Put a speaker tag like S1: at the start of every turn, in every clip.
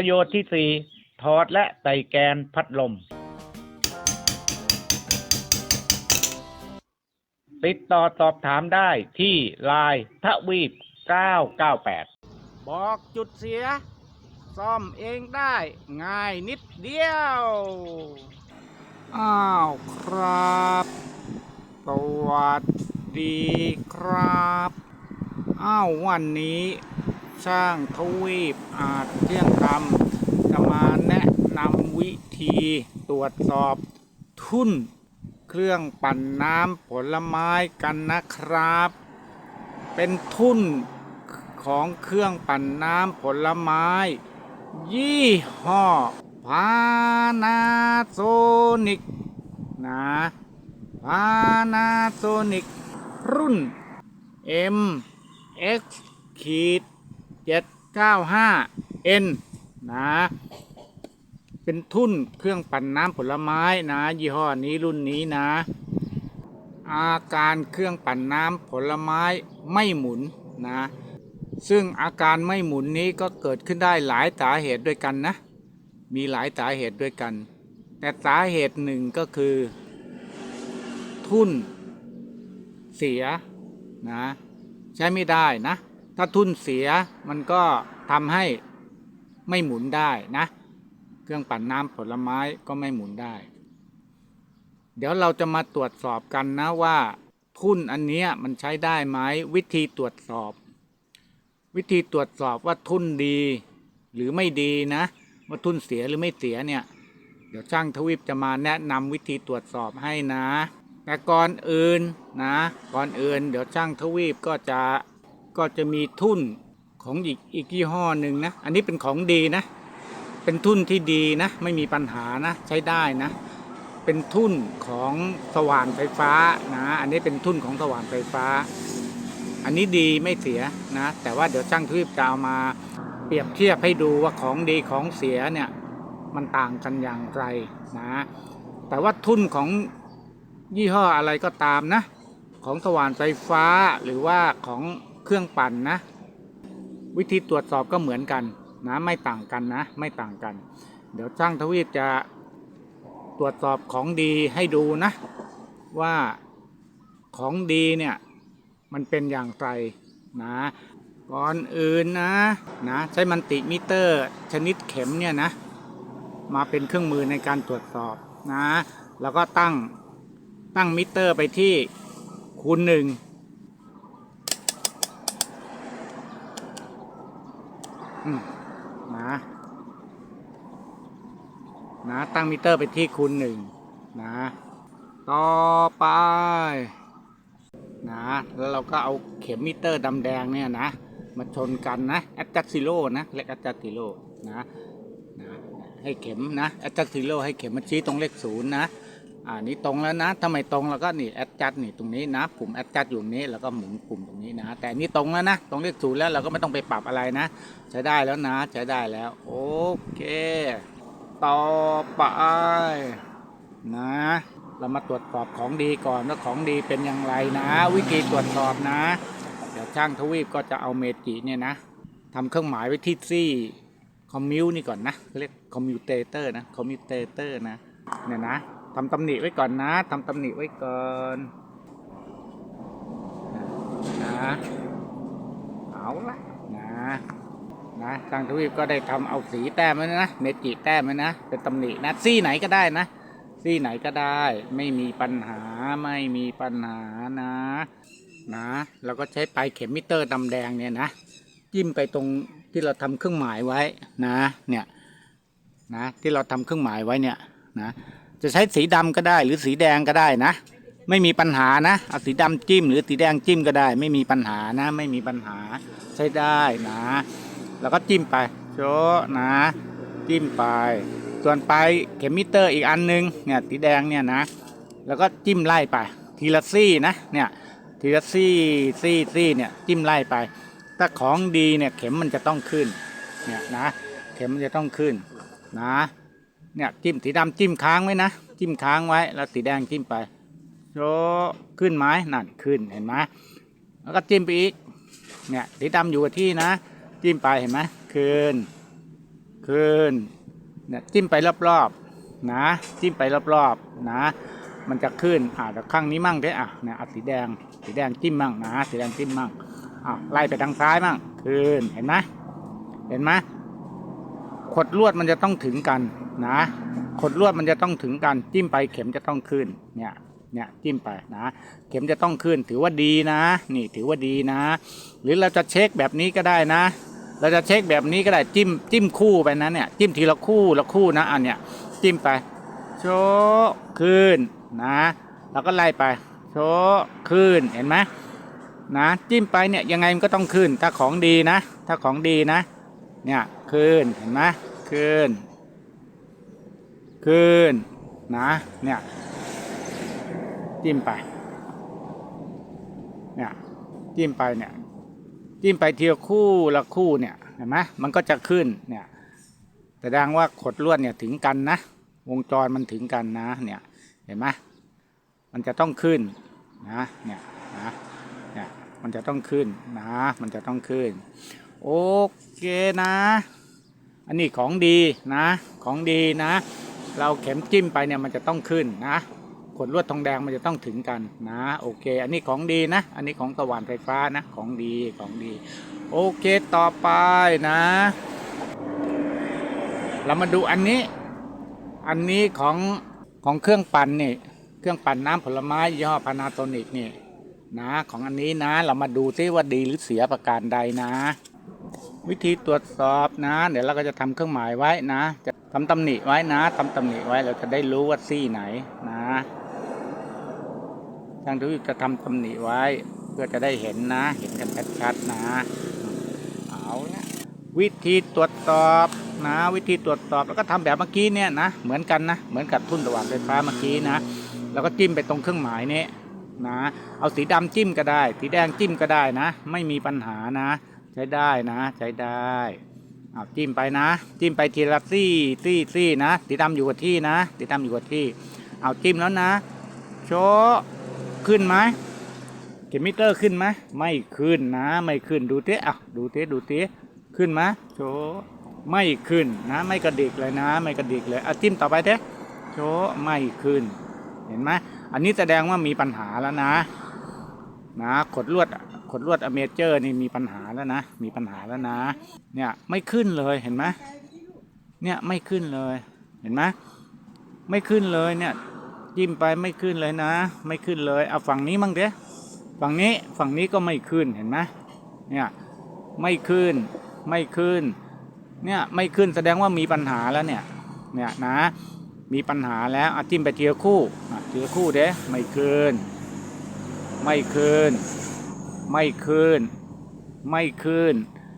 S1: ประโยชน์ที่สี่ถอดและใส่แกนพัดลม ติดต่อสอบถามได้ที่ไลน์ทวีป 998
S2: บอกจุดเสีย ซ่อมเองได้ง่ายนิดเดียว อ้าวครับ สวัสดีครับ อ้าววันนี้ช่างทวีปอาจเที่ยงธรรมจะมาแนะนำ วิธีตรวจสอบทุ่นเครื่องปั่นน้ำผลไม้กันนะครับ เป็นทุ่นของเครื่องปั่นน้ำผลไม้ ยี่ห้อพานาโซนิกนะพานาโซนิกรุ่น M X ขีด795 N นะ เป็นทุ่นเครื่องปั่นน้ำผลไม้นะ ยี่ห้อนี้รุ่นนี้นะ อาการเครื่องปั่นน้ำผลไม้ไม่หมุนนะ ซึ่งอาการไม่หมุนนี้ก็เกิดขึ้นได้หลายสาเหตุด้วยกันนะ มีหลายสาเหตุด้วยกัน แต่สาเหตุหนึ่งก็คือ ทุ่นเสียนะใช้ไม่ได้นะ ถ้าทุ่นเสียมันก็ทำให้ไม่หมุนได้นะ เครื่องปั่นน้ำผลไม้ก็ไม่หมุนได้ เดี๋ยวเราจะมาตรวจสอบกันนะว่า ทุ่นอันนี้มันใช้ได้ไหมวิธีตรวจสอบ วิธีตรวจสอบว่าทุ่นดีหรือไม่ดีนะว่าทุ่นเสียหรือไม่เสียเนี่ย เดี๋ยวช่างทวีปจะมาแนะนำวิธีตรวจสอบให้นะ แต่ก่อนอื่นนะก่อนอื่น เดี๋ยวช่างทวีปก็จะก็จะมีทุ่นของอีกอีกยี่ห้อหนึ่งนะ อันนี้เป็นของดีนะ เป็นทุ่นที่ดีนะ ไม่มีปัญหานะ ใช้ได้นะ เป็นทุ่นของสว่านไฟฟ้านะ อันนี้เป็นทุ่นของสว่านไฟฟ้า อันนี้ดีไม่เสียนะ แต่ว่าเดี๋ยวช่างทวีปจะเอามาเปรียบเทียบให้ดูว่าของดีของเสียเนี่ยมันต่างกันอย่างไรนะ แต่ว่าทุ่นของยี่ห้ออะไรก็ตามนะ ของสว่านไฟฟ้าหรือว่าของเครื่องปั่นนะ วิธีตรวจสอบก็เหมือนกัน นะไม่ต่างกันนะไม่ต่างกัน เดี๋ยวช่างทวีปจะตรวจสอบของดีให้ดูนะว่าของดีเนี่ยมันเป็นอย่างไรนะก่อนอื่นนะนะใช้มันติมิเตอร์ชนิดเข็มเนี่ยนะมาเป็นเครื่องมือในการตรวจสอบนะแล้วก็ตั้งตั้งมิเตอร์ไปที่คูณหนึ่งอืมนะ นะตั้งมิเตอร์ไปที่คูณหนึ่งนะต่อไปนะแล้วเราก็เอาเข็มมิเตอร์ดำแดงเนี่ยนะมาชนกันนะแอดจัซิโลนะเรียกแอดจัซิโลนะนะให้เข็มนะแอดจัซิโลให้เข็มมาชี้ตรงเลขศูนย์นะอ่านี่ตรงแล้วนะถ้าไมตรงเราก็นี่แอดจัดนี่ตรงนี้นะปุ่มแอดจัดอยู่นี้แล้วก็หมุนปุ่มตรงนี้นะ แต่อันนี่ตรงแล้วนะตรงเลขศูนย์แล้วเราก็ไม่ต้องไปปรับอะไรนะ ใช้ได้แล้วนะ ใช้ได้แล้ว โอเค ต่อไปนะ เรามาตรวจสอบของดีก่อนว่าของดีเป็นอย่างไรนะ วิธีตรวจสอบนะ เดี๋ยวช่างทวีปก็จะเอาเมจิเนี่ยนะทำเครื่องหมายไว้ที่ซี่คอมมิวนี่ก่อนนะเขาเรียกคอมมิวเตเตอร์นะคอมมิวเตเตอร์นะเนี่ยนะทำตำหนิไว้ก่อนนะทำตำหนิไว้ก่อนนะเอาละ นะนะช่างทวีปก็ได้ทำเอาสีแต้มไว้นะเมจิแต้มไว้นะเป็นตำหนินะซี่ไหนก็ได้นะที่ไหนก็ได้ ไม่มีปัญหาไม่มีปัญหานะนะเราก็ใช้ปลายเข็มมิเตอร์ดำแดงเนี่ยนะจิ้มไปตรงที่เราทำเครื่องหมายไว้นะเนี่ยนะที่เราทำเครื่องหมายไว้เนี่ยนะจะใช้สีดำก็ได้หรือสีแดงก็ได้นะ ไม่มีปัญหานะเอาสีดำจิ้ม หรือสีแดงจิ้มก็ได้ ไม่มีปัญหานะ ไม่มีปัญหาใช้ได้นะ แล้วก็จิ้มไปโชนะ จิ้มไป ส่วนปลายเข็มมิเตอร์อีกอันนึงเนี่ยสีแดงเนี่ยนะ แล้วก็จิ้มไล่ไป ทีละซี่นะเนี่ยทีละซี่ซี่ซี่เนี่ยจิ้มไล่ไป ถ้าของดีเนี่ยเข็มมันจะต้องขึ้นเนี่ยนะ เข็มมันจะต้องขึ้นนะเนี่ยจิ้มสีดำจิ้มค้างไว้นะ จิ้มค้างไว้แล้วสีแดงจิ้มไปโชขึ้นไหมนั่นขึ้นเห็นไหมแล้วก็จิ้มไปอีกเนี่ยสีดำอยู่กับที่นะ จิ้มไปเห็นไหมคืนคืนเนี่ยจิ้มไปรอบๆนะจิ้มไปรอบๆนะ มันจะขึ้นอ่าแต่ข้างนี้มั่งเด้อะเนี่ยสีแดงสีแดงจิ้มมั่งนะสีแดงจิ้มมั่งอะไล่ไปทางซ้ายมั่งคืนเห็นไหมเห็นไหมขดลวดมันจะต้องถึงกันนะขดลวดมันจะต้องถึงกัน จิ้มไปเข็มจะต้องขึ้นเนี่ย เนี่ยจิ้มไปนะ เข็มจะต้องขึ้นถือว่าดีนะ นี่ถือว่าดีนะ หรือเราจะเช็คแบบนี้ก็ได้นะ เราจะเช็คแบบนี้ก็ได้จิ้มจิ้มคู่ไปนะเนี่ยจิ้มทีละคู่ละคู่นะอันเนี้ยจิ้มไปโชขึ้นนะเราก็ไล่ไปโชขึ้นเห็นไหมนะจิ้มไปเนี่ยยังไงมันก็ต้องขึ้นถ้าของดีนะ ถ้าของดีนะ เนี่ยขึ้นเห็นไหมขึ้นขึ้นนะเนี่ย จิ้มไป เนี่ยจิ้มไปเนี่ย จิ้มไปเทีละคู่ละคู่เนี่ยเห็นไหมมันก็จะขึ้นเนี่ยแสดงว่าขดลวดเนี่ยถึงกันนะ วงจรมันถึงกันนะ เนี่ยเห็นไหมมันจะต้องขึ้นนะเนี่ยนะเนี่ยมันจะต้องขึ้นนะ มันจะต้องขึ้น โอเคนะ อันนี้ของดีนะ ของดีนะ เราเข็มจิ้มไปเนี่ยมันจะต้องขึ้นนะ ขดลวดทองแดงมันจะต้องถึงกันนะโอเค อันนี้ของดีนะ อันนี้ของสว่านไฟฟ้านะของดีของดี โอเคต่อไปนะ เรามาดูอันนี้ อันนี้ของของเครื่องปั่นนี่เครื่องปั่นน้ำผลไม้ย่อพานาโตนิกนี่นะของอันนี้นะเรามาดูซิว่าดีหรือเสียประการใดนะ วิธีตรวจสอบนะ เดี๋ยวเราก็จะทำเครื่องหมายไว้นะ จะทำตำหนิไว้นะทำตำหนิไว้เราจะได้รู้ว่าซี่ไหนนะ ทางทุกจะทำตำหนิไว้ เพื่อจะได้เห็นนะ เห็นกันชัดๆนะเอาละวิธีตรวจสอบนะ วิธีตรวจสอบแล้วก็ทำแบบเมื่อกี้เนี่ยนะเหมือนกันนะเหมือนกับทุ่นสว่านไฟฟ้าเมื่อกี้นะ แล้วก็จิ้มไปตรงเครื่องหมายนี้นะ เอาสีดำจิ้มก็ได้ สีแดงจิ้มก็ได้นะ ไม่มีปัญหานะ ใช้ได้นะ ใช้ได้เอาจิ้มไปนะ จิ้มไปทีละซี่ซี่ซี่นะ สีดำอยู่กับที่นะ สีดำอยู่กับที่ เอาจิ้มแล้วนะ โช ขึ้นไหมเข็มมิเตอร์ขึ้นไหมไม่ขึ้นนะ ไม่ขึ้นดูเต้อะดูเต้ดูเต้ขึ้นไหมโชไม่ขึ้นนะ ไม่กระดิกเลยนะ ไม่กระดิกเลยเอาจิ้มต่อไปเต้โชไม่ขึ้น เห็นไหมอันนี้แสดงว่ามีปัญหาแล้วนะ นะขดลวดขดลวดอเมเจอร์นี่มีปัญหาแล้วนะ มีปัญหาแล้วนะ เนี่ยไม่ขึ้นเลยเห็นไหมเนี่ยไม่ขึ้นเลย เห็นไหมไม่ขึ้นเลยเนี่ย จิ้มไปไม่ขึ้นเลยนะ ไม่ขึ้นเลยเอาฝั่งนี้มั่งเด้ฝั่งนี้ฝั่งนี้ก็ไม่ขึ้นเห็นไหมเนี่ยไม่ขึ้นไม่ขึ้นเนี่ยไม่ขึ้นแสดงว่ามีปัญหาแล้วเนี่ยเนี่ยนะมีปัญหาแล้วเอาจิ้มไปเทีละคู่อะทีละคู่เด้ไม่ขึ้นไม่ขึ้นไม่ขึ้นไม่ขึ้น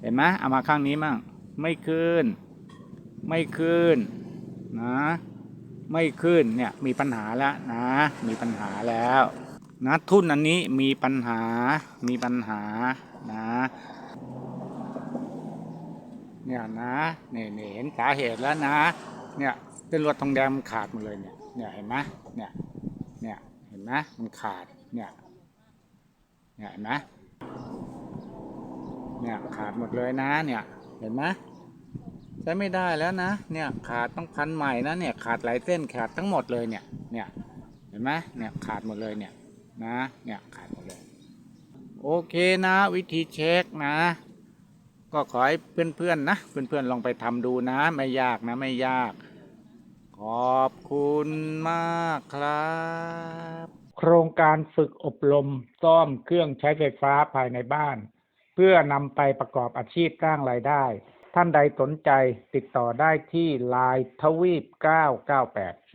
S2: เห็นไหมเอามาข้างนี้มั่งไม่ขึ้นไม่ขึ้นนะ ไม่ขึ้นเนี่ยมีปัญหาแล้วนะ มีปัญหาแล้วนะทุนอันนี้มีปัญหามีปัญหานะเนี่ยนะเนี่นี่เห็นสาเหตุแล้วนะ เนี่ยเส้นลวดทองแดงมันขาดหมดเลยเนี่ยเนี่ยเห็นไหมเนี่ยเนี่ยเห็นไหมมันขาดเนี่ยเนี่ยเห็นไหมเนี่ยขาดหมดเลยนะเนี่ยเห็นไหม ใช้ไม่ได้แล้วนะ เนี่ยขาดต้องพันใหม่นะเนี่ยขาดหลายเส้นขาดทั้งหมดเลยเนี่ย เนี่ยเห็นไหมเนี่ยขาดหมดเลยเนี่ยนะเนี่ยขาดหมดเลย โอเคนะ วิธีเช็คนะ ก็ขอให้เพื่อนๆนะเพื่อนๆลองไปทำดูนะ ไม่ยากนะไม่ยาก ขอบคุณมากครับ
S1: โครงการฝึกอบรมซ่อมเครื่องใช้ไฟฟ้าภายในบ้าน เพื่อนำไปประกอบอาชีพสร้างรายได้ ท่านใดสนใจติดต่อได้ที่ไลน์ทวีป998